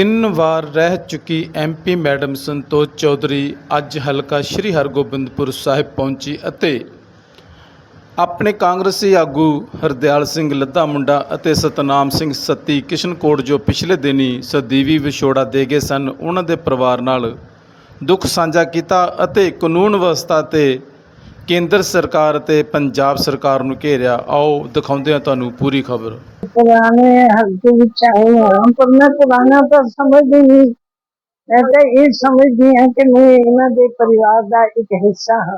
ਤਿੰਨ ਵਾਰ ਰਹਿ ਚੁੱਕੀ ਐਮਪੀ ਮੈਡਮ ਸੰਤੋਸ਼ ਚੌਧਰੀ ਅੱਜ ਹਲਕਾ ਸ੍ਰੀ ਹਰਗੋਬਿੰਦਪੁਰ ਸਾਹਿਬ ਪਹੁੰਚੀ ਅਤੇ ਆਪਣੇ ਕਾਂਗਰਸੀ ਆਗੂ ਹਰਦਿਆਲ ਸਿੰਘ ਲੱਧਾ ਮੁੰਡਾ ਅਤੇ ਸਤਨਾਮ ਸਿੰਘ ਸੱਤੀ ਕਿਸ਼ਨਕੋਟ ਜੋ ਪਿਛਲੇ ਦਿਨੀ ਸਦੀਵੀ ਵਿਛੋੜਾ ਦੇ ਗਏ ਸਨ, ਉਹਨਾਂ ਦੇ ਪਰਿਵਾਰ ਨਾਲ ਦੁੱਖ ਸਾਂਝਾ ਕੀਤਾ ਅਤੇ ਕਾਨੂੰਨ ਵਿਵਸਥਾ ਤੇ ਕੇਂਦਰ ਸਰਕਾਰ ਅਤੇ ਪੰਜਾਬ ਸਰਕਾਰ ਨੂੰ ਘੇਰਿਆ ਆਓ ਦਿਖਾਉਂਦੇ ਹਾਂ ਤੁਹਾਨੂੰ ਪੂਰੀ ਖਬਰ पुराने हल्के ਵਿੱਚ ਆਏ ਹਾਂ ਪਰ ਮੈਂ ਪੁਰਾਣਾ ਤਾਂ ਸਮਝਦੀ ਨਹੀਂ ਮੈਂ ਤਾਂ ਇਹ ਸਮਝਦੀ ਹਾਂ ਕਿ ਮੈਂ ਇਹਨਾਂ ਦੇ ਪਰਿਵਾਰ ਦਾ ਇੱਕ ਹਿੱਸਾ ਹਾਂ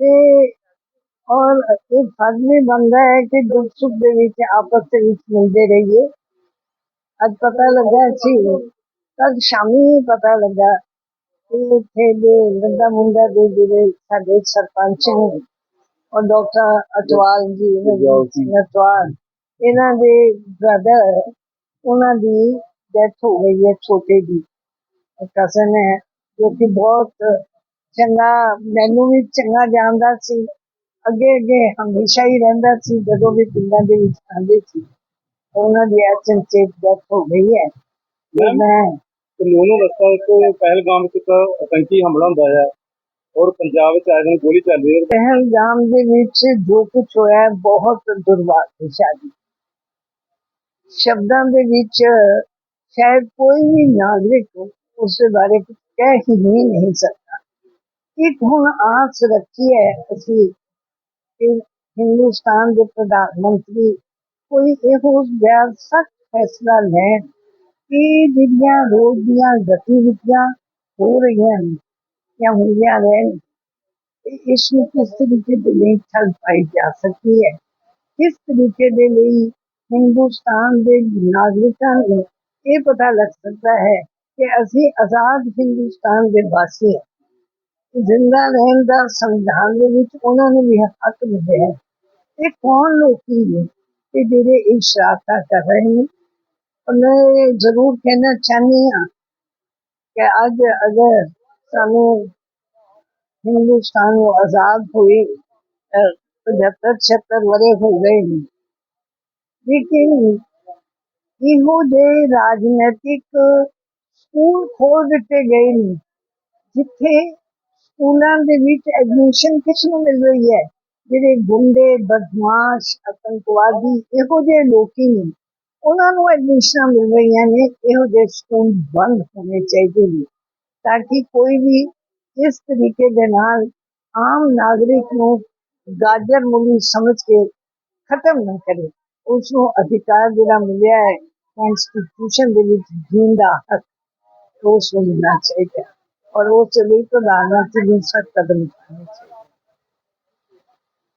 ਤੇ ਔਰ ਇਹ ਫਰਜ਼ ਵੀ ਬਣਦਾ ਹੈ ਕਿ ਦੁੱਖ ਸੁੱਖ ਦੇ ਵਿੱਚ ਆਪਸ ਦੇ ਵਿੱਚ ਮਿਲਦੇ ਰਹੀਏ ਅੱਜ ਪਤਾ ਲੱਗਾ ਸੀ ਕੱਲ ਸ਼ਾਮੀ ਹੀ ਪਤਾ ਲੱਗਾ ਇੱਥੇ ਦੇ ਲੱਗਾ ਮੁੰਡਾ ਦੇ ਜਿਹੜੇ ਸਾਡੇ ਸਰਪੰਚ ਨੇ ਔਰ ਡਾਕਟਰ ਅਟਵਾਲ ਜੀ ਅਟਵਾਲ ਇਹਨਾਂ ਦੇ ਬ੍ਰਦਰ ਉਹਨਾਂ ਦੀ ਡੈਥ ਹੋ ਗਈ ਹੈ ਛੋਟੇ ਦੀ। ਕਜ਼ਨ ਹੈ ਜੋ ਕਿ ਬਹੁਤ ਚੰਗਾ ਮੈਨੂੰ ਵੀ ਚੰਗਾ ਜਾਣਦਾ ਸੀ। ਅੱਗੇ ਅੱਗੇ ਹਮੇਸ਼ਾ ਹੀ ਰਹਿੰਦਾ ਸੀ ਜਦੋਂ ਵੀ ਪਿੰਡਾਂ ਦੇ ਵਿੱਚ ਆਉਂਦੇ ਸੀ। ਉਹਨਾਂ ਦੀ ਅਚਨਚੇਤ ਡੈਥ ਹੋ ਗਈ ਹੈ। ਤੇ ਮੈਂ ਕਾਨੂੰਨ ਵਿਵਸਥਾ ਇੱਕ ਪਹਿਲਗਾਮ ਵਿੱਚ ਇੱਕ ਆਤੰਕੀ ਹਮਲਾ ਹੁੰਦਾ ਹੈ ਔਰ ਪੰਜਾਬ ਵਿੱਚ ਆਏ ਦਿਨ ਗੋਲੀ ਚੱਲ ਰਹੀ ਹੈ। ਪਹਿਲਗਾਮ ਦੇ ਵਿੱਚ ਜੋ ਕੁਝ ਹੋਇਆ ਬਹੁਤ ਦੁਰਭਾਗਿਆਸ਼ਾਲੀ ਸ਼ਬਦਾਂ ਦੇ ਵਿੱਚ ਸ਼ਾਇਦ ਕੋਈ ਵੀ ਨਾਗਰਿਕ ਉਸ ਬਾਰੇ ਕੁਝ ਕਹਿ ਹੀ ਨਹੀਂ ਸਕਦਾ। ਇੱਕ ਹੁਣ ਆਸ ਰੱਖੀ ਹੈ ਅਸੀਂ ਕਿ ਹਿੰਦੁਸਤਾਨ ਦੇ ਪ੍ਰਧਾਨ ਮੰਤਰੀ ਕੋਈ ਇਹੋ ਜਿਹਾ ਸਖਤ ਫੈਸਲਾ ਲੈਣ ਕਿ ਜਿਹੜੀਆਂ ਰੋਜ਼ ਦੀਆਂ ਗਤੀਵਿਧੀਆਂ ਹੋ ਰਹੀਆਂ ਨੇ ਜਾਂ ਹੋਈਆਂ ਰਹਿਣ ਤੇ ਇਸ ਨੂੰ ਕਿਸ ਤਰੀਕੇ ਦੇ ਲਈ ਠੱਲ ਪਾਈ ਜਾ ਸਕਦੀ ਹੈ? ਕਿਸ ਤਰੀਕੇ ਦੇ ਲਈ ਹਿੰਦੁਸਤਾਨ ਦੇ ਨਾਗਰਿਕਾਂ ਨੂੰ ਇਹ ਪਤਾ ਲੱਗ ਸਕਦਾ ਹੈ ਕਿ ਅਸੀਂ ਆਜ਼ਾਦ ਹਿੰਦੁਸਤਾਨ ਦੇ ਵਾਸੀ ਹਾਂ? ਜ਼ਿੰਦਾ ਰਹਿਣ ਦਾ ਸੰਵਿਧਾਨ ਦੇ ਵਿੱਚ ਉਹਨਾਂ ਨੂੰ ਵੀ ਹੱਕ ਮਿਲਿਆ ਹੈ। ਇਹ ਕੌਣ ਲੋਕੀ ਨੇ ਕਿ ਜਿਹੜੇ ਇਹ ਸ਼ਰਾਰਤਾਂ ਕਰ ਰਹੇ ਨੇ? ਮੈਂ ਇਹ ਜ਼ਰੂਰ ਕਹਿਣਾ ਚਾਹੁੰਦੀ ਹਾਂ ਕਿ ਅੱਜ ਅਗਰ ਸਾਨੂੰ ਹਿੰਦੁਸਤਾਨ ਨੂੰ ਆਜ਼ਾਦ ਹੋਈ ਅਹ, 75 76 ਵਰੇ ਹੋ ਗਏ ਨੇ ਲੇਕਿਨ ਇਹੋ ਜਿਹੇ ਰਾਜਨੀਤਿਕ ਸਕੂਲ ਖੋਲ ਦਿੱਤੇ ਗਏ ਨੇ ਜਿੱਥੇ ਸਕੂਲਾਂ ਦੇ ਵਿੱਚ ਐਡਮਿਸ਼ਨ ਕਿਸ ਨੂੰ ਮਿਲ ਰਹੀ ਹੈ? ਜਿਹੜੇ ਗੁੰਡੇ ਬਦਮਾਸ਼ ਆਤੰਕਵਾਦੀ ਇਹੋ ਜਿਹੇ ਲੋਕੀ ਨੇ। ਉਹਨਾਂ ਨੂੰ ਐਡਮਿਸ਼ਨਾਂ ਮਿਲ ਰਹੀਆਂ ਨੇ, ਇਹੋ ਜਿਹੇ ਸਕੂਲ ਬੰਦ ਹੋਣੇ ਚਾਹੀਦੇ ਨੇ, ਤਾਂ ਕਿ ਕੋਈ ਵੀ ਇਸ ਤਰੀਕੇ ਦੇ ਨਾਲ ਆਮ ਨਾਗਰਿਕ ਨੂੰ ਗਾਜਰ ਮੂਲੀ ਸਮਝ ਕੇ ਖਤਮ ਨਾ ਕਰੇ। ਉਸ ਨੂੰ ਅਧਿਕਾਰ ਜਿਹੜਾ ਮਿਲਿਆ ਹੈ ਕਨਸਟੀਟਿਊਸ਼ਨ ਦੇ ਵਿੱਚ ਜੀਣ ਦਾ ਹੱਕ, ਉਸ ਨੂੰ ਮਿਲਣਾ ਚਾਹੀਦਾ ਔਰ ਉਸ ਲਈ ਪ੍ਰਧਾਨ ਮੰਤਰੀ ਨੂੰ ਸਖਤ ਕਦਮ ਉਠਾਉਣੇ ਚਾਹੀਦੇ